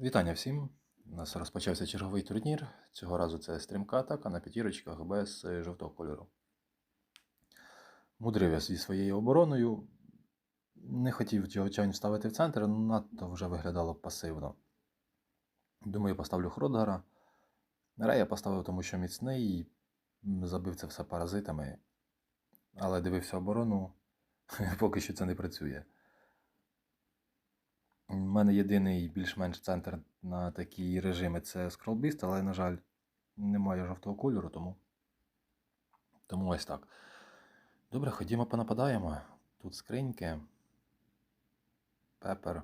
Вітання всім! У нас розпочався черговий турнір. Цього разу це стрімка атака на п'ятірочках без е, жовтого кольору. Мудрив я зі своєю обороною. Не хотів Джоучань ставити в центр, але надто вже виглядало пасивно. Думаю, поставлю Хродгара. Рея поставив, тому що міцний і забив це все паразитами. Але дивився оборону, поки що це не працює. У мене єдиний більш-менш центр на такі режими це скролбіст, але, на жаль, немає жовтого кольору, тому. Тому ось так. Добре, ходімо понападаємо. Тут скриньки. Пепер.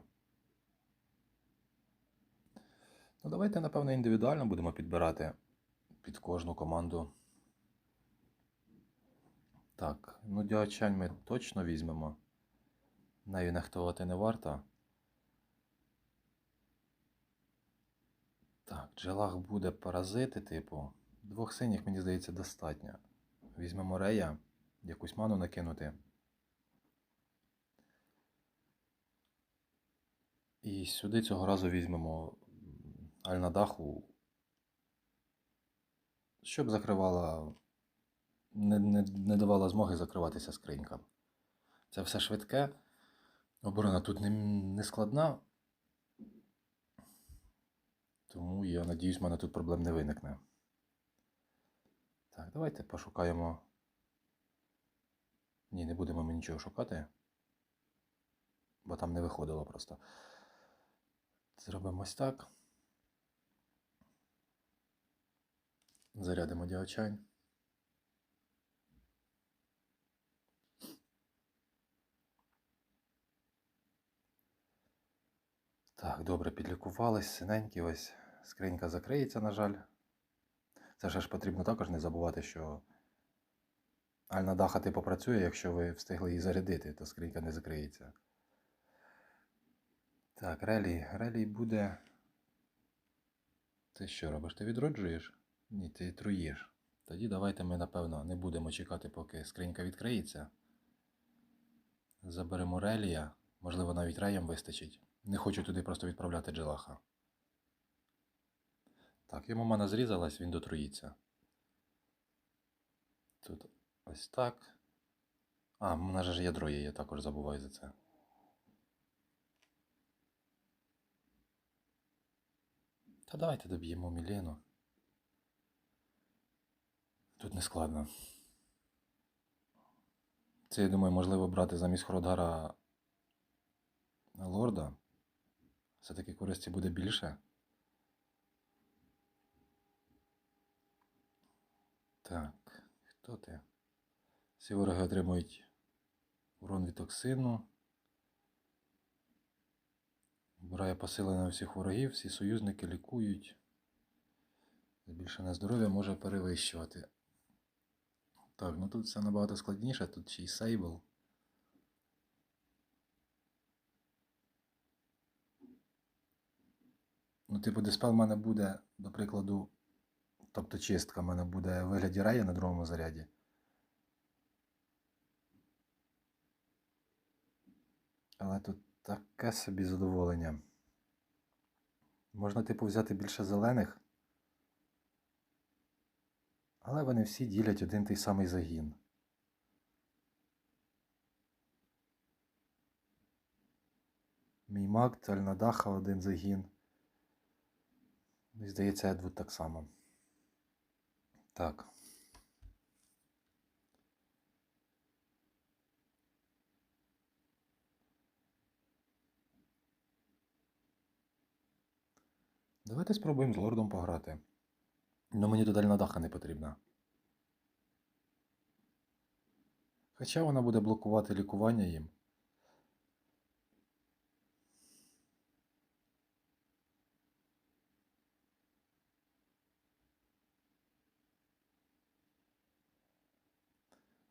Ну, давайте, напевно, індивідуально будемо підбирати під кожну команду. Так, ну діачань ми точно візьмемо. Нею нехтувати не варто. Так, джелах буде паразити, типу. Двох синіх, мені здається, достатньо. Візьмемо рея, якусь ману накинути. І сюди цього разу візьмемо м, Альнадаху, щоб закривала, не, не, не давала змоги закриватися скринькам. Це все швидке. Оборона тут не, не складна. Тому я надіюсь, в мене тут проблем не виникне. Так, давайте пошукаємо. Ні, не будемо ми нічого шукати. Бо там не виходило просто. Зробимо ось так. Зарядимо діочань. Так, добре, підлікувались, синенькі ось. Скринька закриється, на жаль. Це ж потрібно також не забувати, що Альна Даха типу працює, якщо ви встигли її зарядити, то скринька не закриється. Так, релі. Релі буде. Ти що робиш? Ти відроджуєш? Ні, ти труїш. Тоді давайте ми, напевно, не будемо чекати, поки скринька відкриється. Заберемо релія. Можливо, навіть реям вистачить. Не хочу туди просто відправляти джелаха. Так, йому мана зрізалась, він дотруїться. Тут ось так. А, в мене ж ядро є, я також забуваю за це. Та давайте доб'ємо Мілену. Тут не складно. Це, я думаю, можливо брати замість Хродгара лорда. Все-таки користі буде більше. Так, хто ти? Всі вороги отримують урон від токсину. Вбирає посилення всіх ворогів, всі союзники лікують. Збільшене здоров'я може перевищувати. Так, ну тут все набагато складніше, тут ще й сейбл. Ну, типу, диспел в мене буде, до прикладу, тобто чистка в мене буде в вигляді рея на другому заряді. Але тут таке собі задоволення. Можна, типу, взяти більше зелених. Але вони всі ділять один той самий загін. Мій маг, Альнадаха один загін. Ну, І здається, Едвуд так само. Так. Давайте спробуємо з лордом пограти. Ну мені тут Альнадаха не потрібна. Хоча вона буде блокувати лікування їм.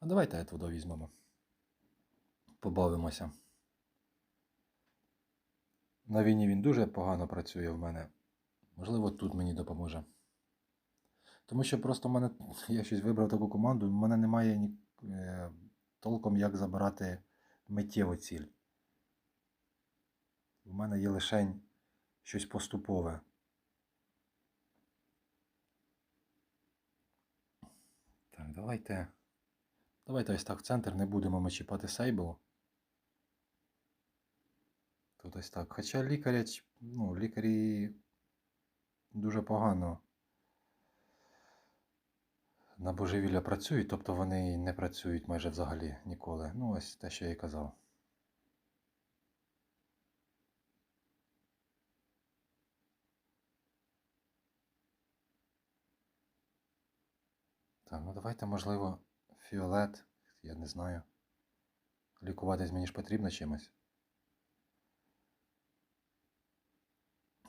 Давайте Етвуда візьмемо. Побавимося. На війні він дуже погано працює в мене. Можливо, тут мені допоможе. Тому що просто в мене, я щось вибрав таку команду, в мене немає ні, е, толком як забирати миттєво ціль. У мене є лише щось поступове. Так, давайте. Давайте ось так в центр не будемо ми чіпати сейбл. Тут ось так. Хоча лікаря, ну, лікарі дуже погано на божевілля працюють, тобто вони не працюють майже взагалі ніколи. Ну, ось те, що я і казав. Так, ну давайте, можливо, фіолет, я не знаю. Лікуватись мені ж потрібно чимось.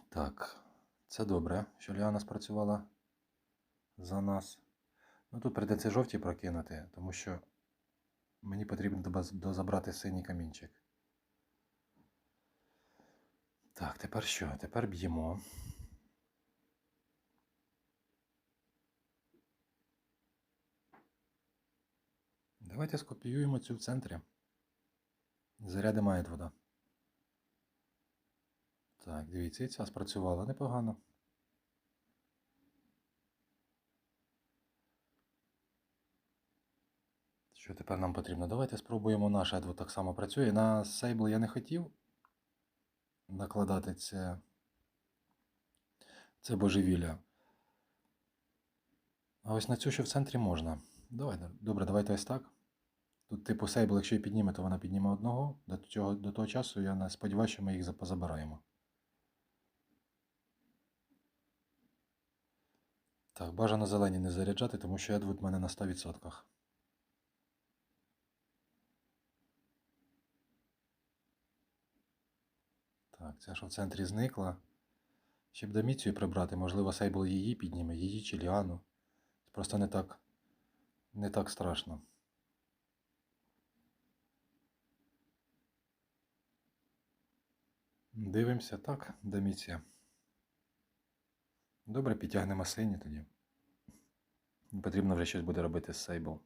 Так, це добре, що Ліана спрацювала за нас. Ну тут прийдеться жовті прокинути, тому що мені потрібно дозабрати синій камінчик. Так, тепер що? Тепер б'ємо. Давайте скопіюємо цю в центрі. Заряди має вода. Так, дивіться, і ця спрацювала непогано. Що тепер нам потрібно? Давайте спробуємо наш Едвуд так само працює. На сейбл я не хотів накладати це, це божевілля. А ось на цю, що в центрі можна. Давай, добре, давайте ось так. Тут, типу, сейбл, якщо її підніме, то вона підніме одного. До, цього, до того часу я сподіваюся, що ми їх позабираємо. Так, бажано зелені не заряджати, тому що Едвуд в мене на 100%. Так, ця що в центрі зникла. Ще б Доміцію прибрати, можливо, Сейбл її підніме, її чи Ліану. Просто не так, не так страшно. Дивимося, так, Доміція. Добре, підтягнемо сині тоді. Потрібно вже щось буде робити з Сейбл.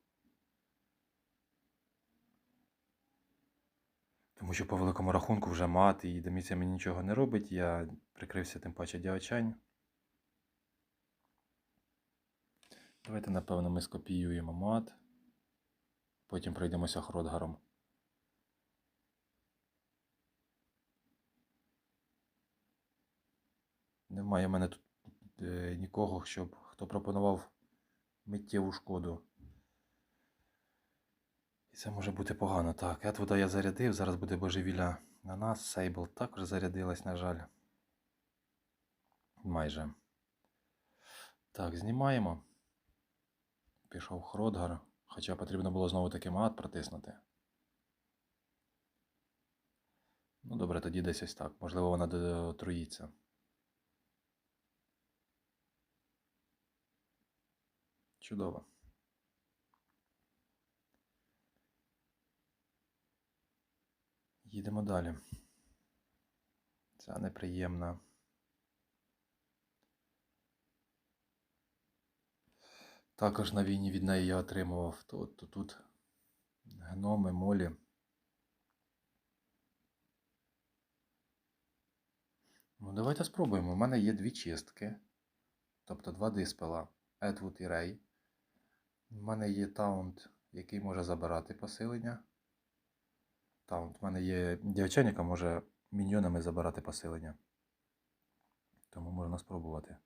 Тому що по великому рахунку вже мат і Доміція мені нічого не робить. Я прикрився тим паче діачань. Давайте, напевно, ми скопіюємо мат. Потім пройдемося Хродгаром. Немає в мене тут е, нікого, щоб хто пропонував миттєву шкоду. І це може бути погано. Так, Етвуда я зарядив, зараз буде божевілля на нас. Сейбл також зарядилась, на жаль. Майже. Так, знімаємо. Пішов Хродгар. Хоча потрібно було знову таки мат протиснути. Ну, добре, тоді десь ось так. Можливо, вона дотруїться. Чудово. Їдемо далі. Це неприємна. Також на війні від неї я отримував тут, тут, тут гноми, молі. Ну, давайте спробуємо. У мене є дві чистки, тобто два диспела, Едвуд і Рей. У мене є таунт, який може забирати посилення. Таунт. У мене є дівчина, яка може міньйонами забирати посилення. Тому можна спробувати.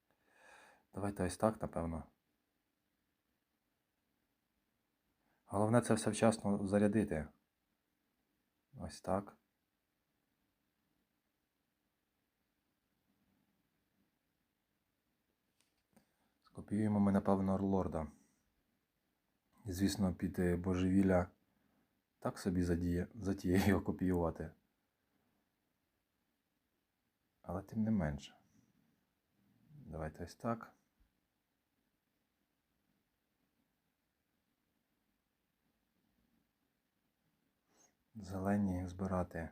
Давайте ось так, напевно. Головне це все вчасно зарядити. Ось так. Скопіюємо ми, напевно, лорда. І, звісно, під е, божевілля так собі задіє, затіє його копіювати. Але тим не менше. Давайте ось так. Зелені збирати.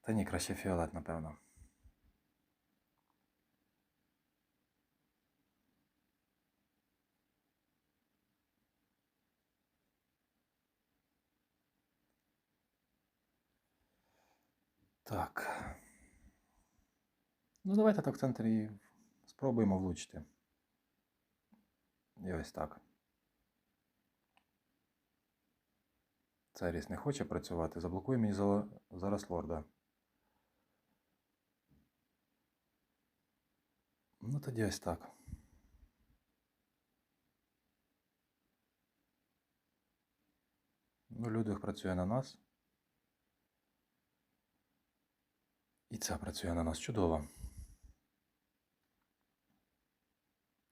Та ні, краще фіолет, напевно. Так. Ну, давайте так в центрі спробуємо влучити. І ось так. Церіс не хоче працювати. Заблокує мені зараз лорда. Ну, тоді ось так. Ну, Людвиг працює на нас. І ця працює на нас чудово.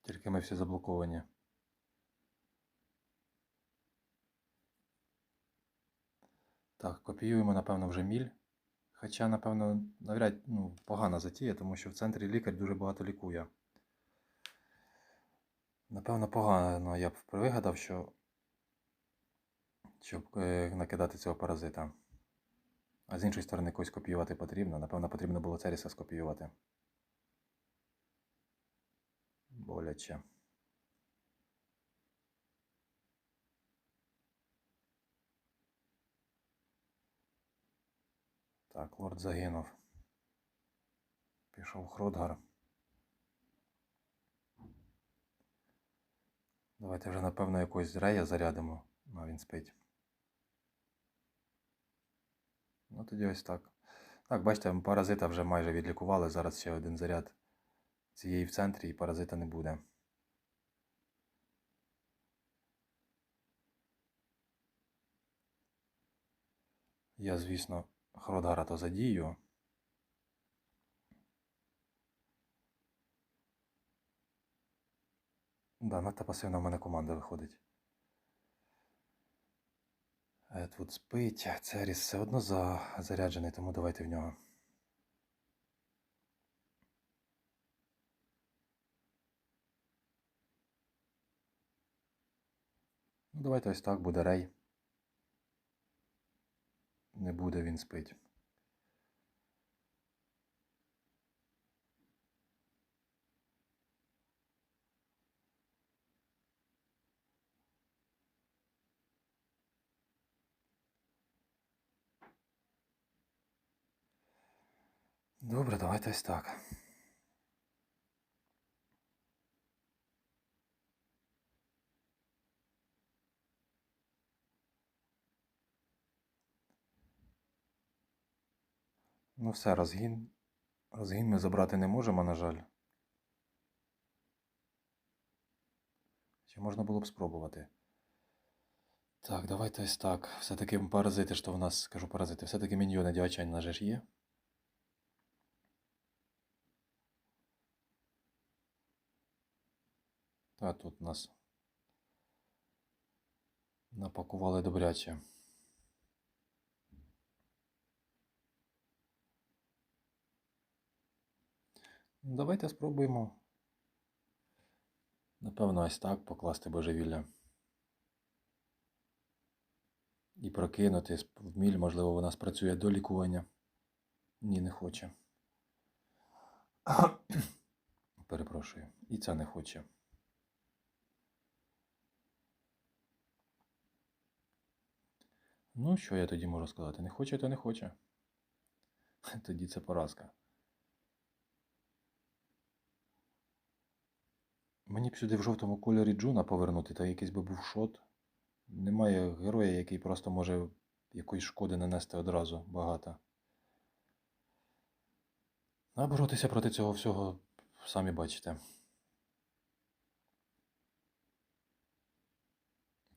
Тільки ми всі заблоковані. Так, копіюємо, напевно, вже міль. Хоча, напевно, навряд ну, погана затія, тому що в центрі лікар дуже багато лікує. Напевно, погано я б вигадав, що щоб е, накидати цього паразита. А з іншої сторони, когось копіювати потрібно. Напевно, потрібно було Церіса скопіювати. Боляче. Так, лорд загинув. Пішов Хродгар. Давайте вже, напевно, якогось рея зарядимо. А він спить. Ну, тоді ось так. Так, бачите, паразита вже майже відлікували. Зараз ще один заряд цієї в центрі і паразита не буде. Я, звісно, Хродгара то задію. Да, надто пасивна в мене команда виходить. Едвуд спить, Церіс все одно за... заряджений, тому давайте в нього. Ну, давайте ось так буде рей. Не буде він спить. Добре, давайте ось так. Ну все, розгін. Розгін ми забрати не можемо, на жаль. Чи можна було б спробувати? Так, давайте ось так. Все-таки паразити, що в нас, кажу паразити, все-таки міньйони дівчань на ж є. Та тут нас напакували добряче. Давайте спробуємо. Напевно, ось так покласти божевілля. І прокинути в міль, можливо, вона спрацює до лікування. Ні, не хоче. Перепрошую. І ця не хоче. Ну, що я тоді можу сказати? Не хоче, то не хоче. Тоді це поразка. Мені б сюди в жовтому кольорі Джуна повернути, та якийсь би був шот. Немає героя, який просто може якоїсь шкоди нанести одразу багато. А боротися проти цього всього, самі бачите.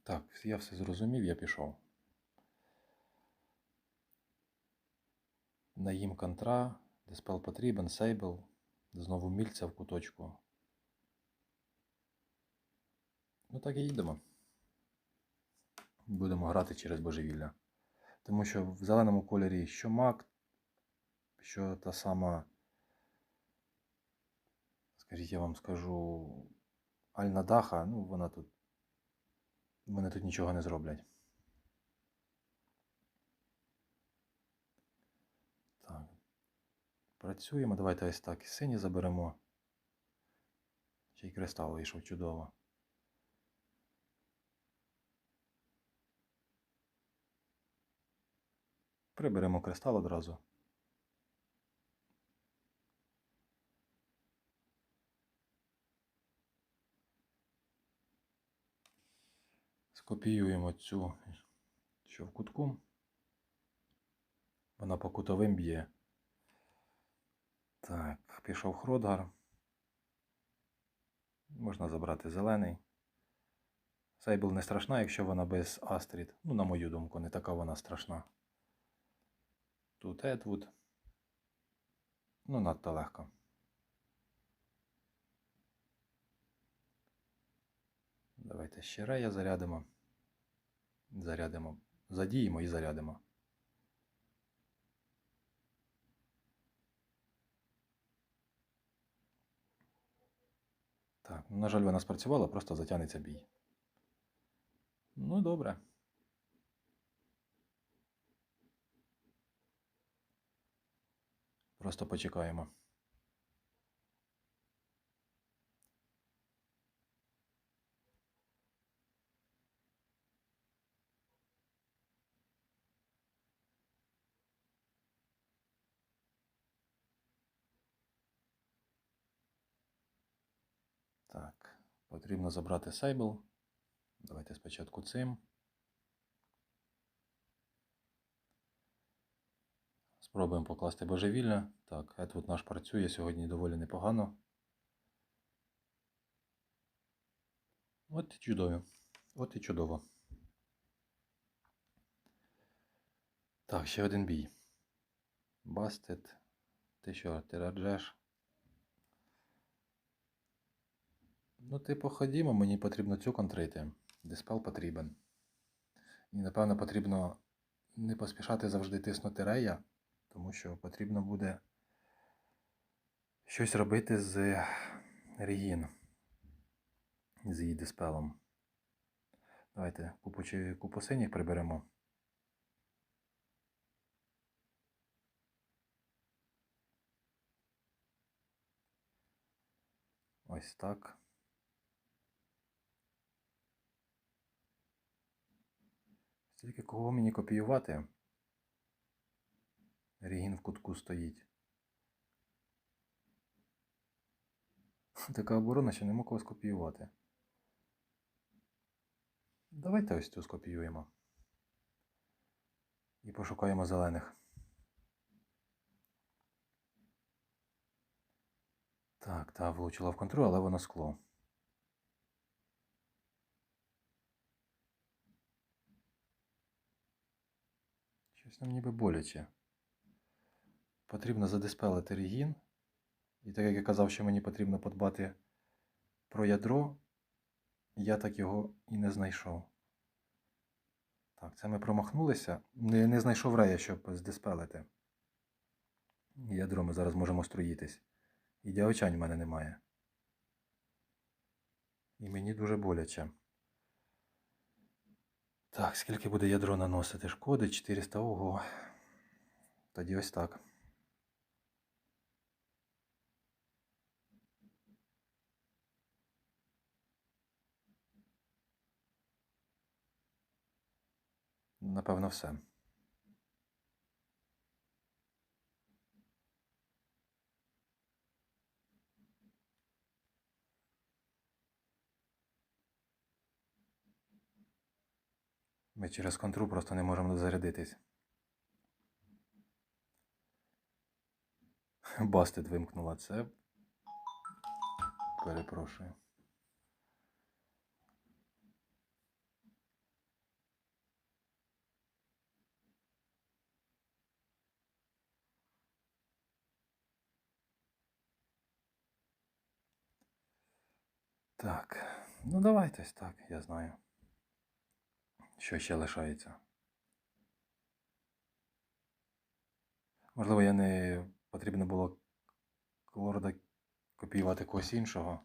Так, я все зрозумів, я пішов. Наїм контра, диспел потрібен, сейбл, знову мільця в куточку. Ну так і їдемо. Будемо грати через божевілля. Тому що в зеленому кольорі що мак, що та сама, скажіть, я вам скажу, Альна Даха, ну вона тут. Вони тут нічого не зроблять. Так. Працюємо. Давайте ось так і сині заберемо. Ще й кристал вийшов чудово. Приберемо кристал одразу. Скопіюємо цю, що в кутку. Вона по кутовим б'є. Так, пішов Хродгар. Можна забрати зелений. Сейбл не страшна, якщо вона без Астрід. Ну, на мою думку, не така вона страшна. Тут Едвуд. Ну, надто легко. Давайте ще рея зарядимо. Зарядимо. Задіємо і зарядимо. Так, ну, на жаль, вона спрацювала, просто затягнеться бій. Ну, добре. Просто почекаємо. Так, потрібно забрати сейбл. Давайте спочатку цим. Спробуємо покласти божевілля. Так, Едвуд наш працює сьогодні доволі непогано. От і чудово. От і чудово. Так, ще один бій. Бастет. Ти що, ти раджеш? Ну, типу, ходімо, мені потрібно цю контрити. Диспел потрібен. І, напевно, потрібно не поспішати завжди тиснути рея, тому що потрібно буде щось робити з Регін. З її диспелом. Давайте купу, чи купу синіх приберемо. Ось так. Тільки кого мені копіювати? Регін в кутку стоїть. Така оборона, що нема кого скопіювати. Давайте ось цю скопіюємо. І пошукаємо зелених. Так, та влучила в контроль, але воно скло. Щось нам ніби боляче. Потрібно задиспелити регін. І так як я казав, що мені потрібно подбати про ядро, я так його і не знайшов. Так, це ми промахнулися. Не, не знайшов рея, щоб здиспелити. Ядро ми зараз можемо строїтись. І діочань в мене немає. І мені дуже боляче. Так, скільки буде ядро наносити шкоди? 400 ого. Тоді ось так. Напевно, все. Ми через контру просто не можемо зарядитись. Бастет вимкнула це. Перепрошую. Так, ну давайте так, я знаю. Що ще лишається? Можливо, я не потрібно було лорда копіювати когось іншого.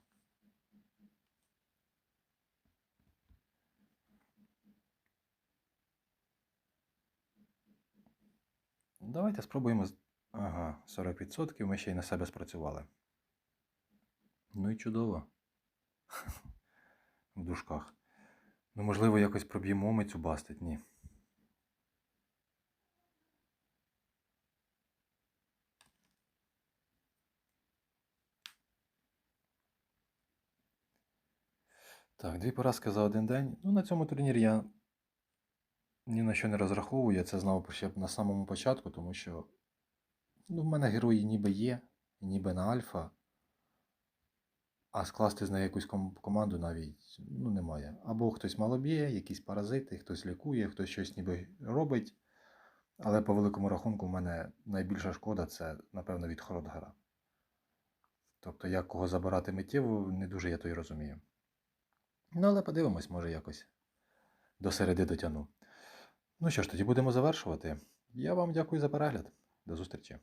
Давайте спробуємо. Ага, 40% ми ще й на себе спрацювали. Ну і чудово. В дужках. Ну, можливо, якось проб'ємо ми цю бастить, ні. Так, дві поразки за один день. Ну, на цьому турнірі я ні на що не розраховую. Я це знав ще на самому початку, тому що ну, в мене герої ніби є, ніби на альфа. А скласти з нею якусь команду навіть ну, немає. Або хтось мало б'є, якісь паразити, хтось лікує, хтось щось ніби робить. Але по великому рахунку в мене найбільша шкода це, напевно, від Хродгара. Тобто, як кого забирати миттєво, не дуже я то й розумію. Ну, але подивимось, може якось до середи дотягну. Ну що ж, тоді будемо завершувати. Я вам дякую за перегляд. До зустрічі.